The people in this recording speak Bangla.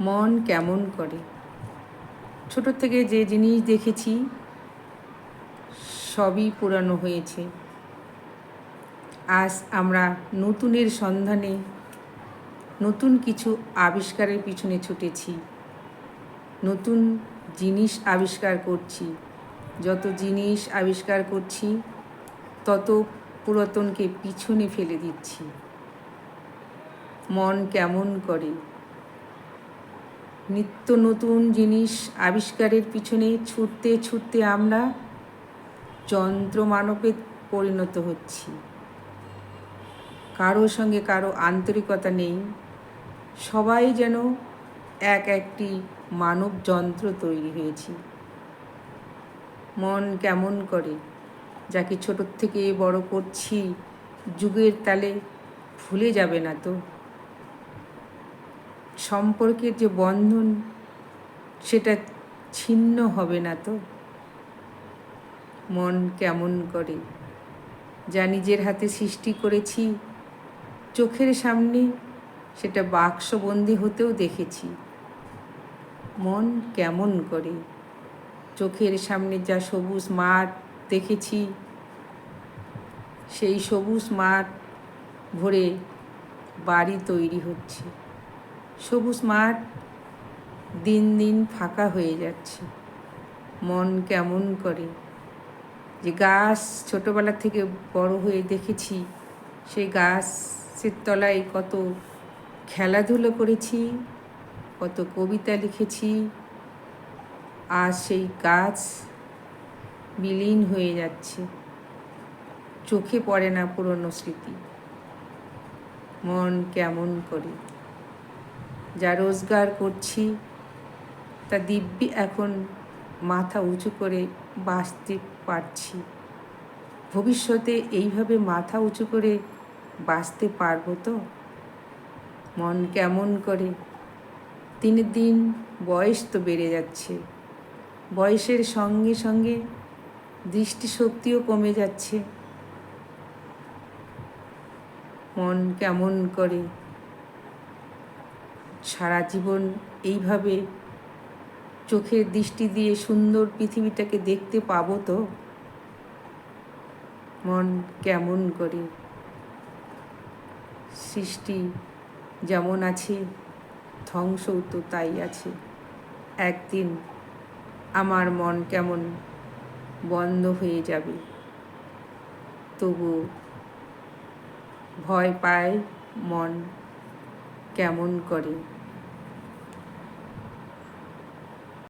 মন কেমন করে? ছোট থেকে যে জিনিস দেখেছি, সবই পুরানো হয়েছে। আজ আমরা নতুনের সন্ধানে নতুন কিছু আবিষ্কারের পিছনে ছুটেছি। নতুন জিনিস আবিষ্কার করছি। যত জিনিস আবিষ্কার করছি, তত পুরাতনকে পিছনে ফেলে দিচ্ছি। মন কেমন করে? নিত্য নতুন জিনিস আবিষ্কারের পিছনে ছুটতে ছুটতে আমরা যন্ত্র মানবে পরিণত হচ্ছি। কারও সঙ্গে কারও আন্তরিকতা নেই। সবাই যেন এক একটি মানব যন্ত্র তৈরি হয়েছি। মন কেমন করে যাকে ছোটোর থেকে বড় করছি, যুগের তালে ভুলে যাবে না তো? সম্পর্কের যে বন্ধন, সেটা ছিন্ন হবে না তো? মন কেমন করে? যা নিজের হাতে সৃষ্টি করেছি, চোখের সামনে সেটা বাক্সবন্দি হতেও দেখেছি। মন কেমন করে? চোখের সামনে যা সবুজ মাঠ দেখেছি, সেই সবুজ মাঠ ভরে বাড়ি তৈরি হচ্ছে। সবুজ মাঠ দিন দিন ফাঁকা হয়ে যাচ্ছে। মন কেমন করে? যে গাছ ছোটোবেলা থেকে বড় হয়ে দেখেছি, সেই গাছের তলায় কত খেলাধুলো করেছি, কত কবিতা লিখেছি, আর সেই গাছ বিলীন হয়ে যাচ্ছে। চোখে পড়ে না পুরনো স্মৃতি। মন কেমন করে? যা রোজগার করছি, তা দিব্যি এখন মাথা উঁচু করে বাঁচতে পারছি। ভবিষ্যতে এইভাবে মাথা উঁচু করে বাঁচতে পারব তো? মন কেমন করে? দিনের দিন বয়স তো বেড়ে যাচ্ছে। বয়সের সঙ্গে সঙ্গে দৃষ্টিশক্তিও কমে যাচ্ছে। মন কেমন করে? সারা জীবন এইভাবে চোখের দৃষ্টি দিয়ে সুন্দর পৃথিবীটাকে দেখতে পাবো তো? মন কেমন করে? সৃষ্টি যেমন আছে, ধ্বংসও তো তাই আছে। একদিন আমার মন কেমন বন্ধ হয়ে যাবে। তবু ভয় পায় মন কেমন করে?